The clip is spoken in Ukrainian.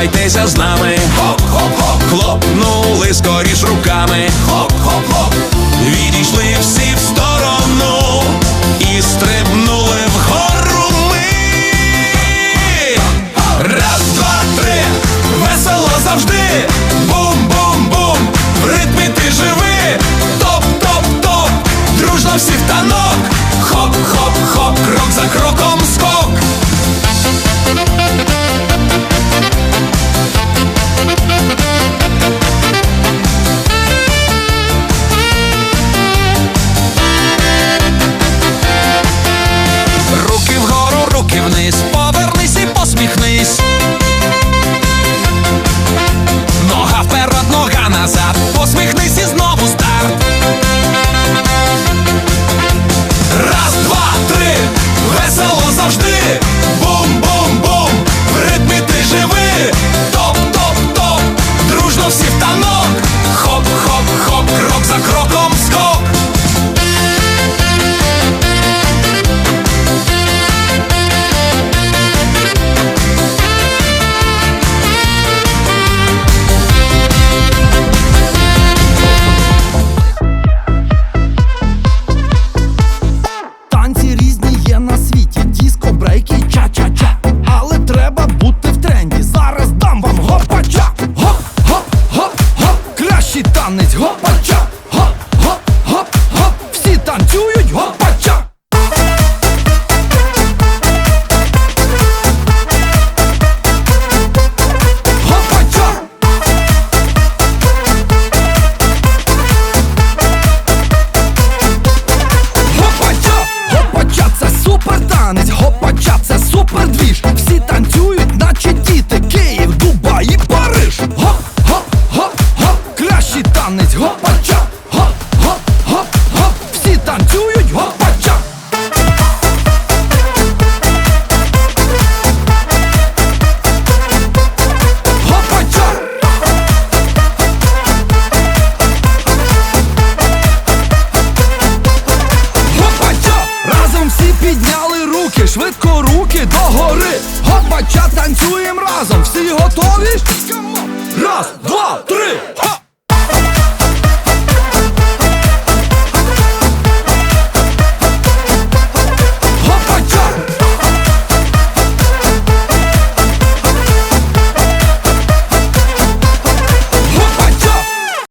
Рухайтеся з нами, хоп, хоп, хоп, хлопнули скоріш руками. Хоп jump. Високо руки догори, Гоп, бача, танцюємо разом. Всі готові? Раз, два, три. Ха!